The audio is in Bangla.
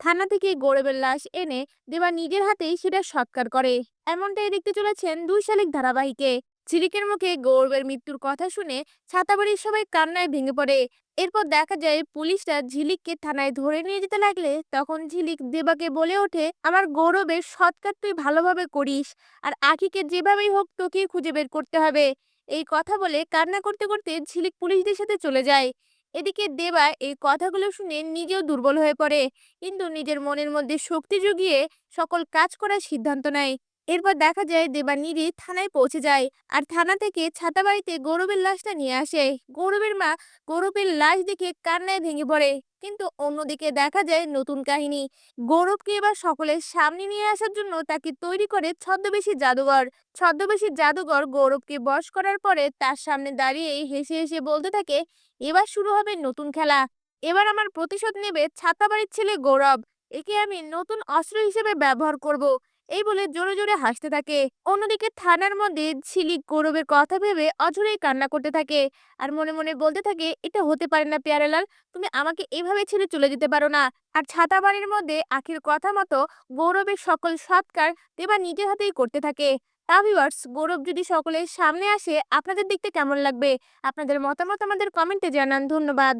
থানা থেকে গৌরবের লাশ এনে দেবা নিজের হাতেই সেটা সৎকার করে। এমনটাই দেখতে চলেছেন দুই শালিক ধারাবাহিকে। ঝিলিকের মুখে গৌরবের মৃত্যুর কথা শুনে ছাতাবাড়ির সবাই কান্নায় ভেঙে পড়ে। এরপর দেখা যায় পুলিশরা ঝিলিককে থানায় ধরে নিয়ে যেতে লাগলে তখন ঝিলিক দেবাকে বলে ওঠে, আমার গৌরবের সৎকার তুই ভালোভাবে করিস, আর আখিকে যেভাবেই হোক তোকেই খুঁজে বের করতে হবে। এই কথা বলে কান্না করতে করতে ঝিলিক পুলিশদের সাথে চলে যায়। এদিকে দেবা এই কথাগুলো শুনে নিজেও দুর্বল হয়ে পড়ে। কিন্তু নিজের মনের মধ্যে শক্তি জুগিয়ে সকল কাজ করার সিদ্ধান্ত নেয়। এরপর দেখা যায় দেবা নিজে থানায় পৌঁছে যায়। আর থানা থেকে ছাতাবাড়িতে গৌরবের লাশটা নিয়ে আসে। গৌরবের মা গৌরবের লাশ দেখে কান্নায় ভেঙে পড়ে। কিন্তু অন্যদিকে দেখা যায় নতুন কাহিনী। গৌরবকে এবার সকলের সামনে নিয়ে আসার জন্য তাকে তৈরি করে ছদ্মবেশী জাদুঘর। ছদ্মবেশী জাদুঘর গৌরবকে বশ করার পরে তার সামনে দাঁড়িয়ে হেসে হেসে বলতে থাকে, এবার শুরু হবে নতুন খেলা। এবার আমার প্রতিশোধ নেবে ছাতাবাড়ির ছেলে গৌরব। একে আমি নতুন অস্ত্র হিসেবে ব্যবহার করব। এই বলে জোরে জোরে হাসতে থাকে। অন্যদিকে থানার মধ্যে ঝিলিক গৌরবের কথা ভেবে অঝরেই কান্না করতে থাকে। আর মনে মনে বলতে থাকে, এটা হতে পারে না পেয়ারেলাল, তুমি আমাকে এভাবে ছেড়ে চলে যেতে পারো না। আর ছাতাবাড়ির মধ্যে আখির কথা মতো গৌরবের সকল সৎকার দেবা নিজের হাতেই করতে থাকে। তা ভিউয়ার্স, গৌরব যদি সকলের সামনে আসে, আপনাদের দেখতে কেমন লাগবে? আপনাদের মতামত আমাদের কমেন্টে জানান। ধন্যবাদ।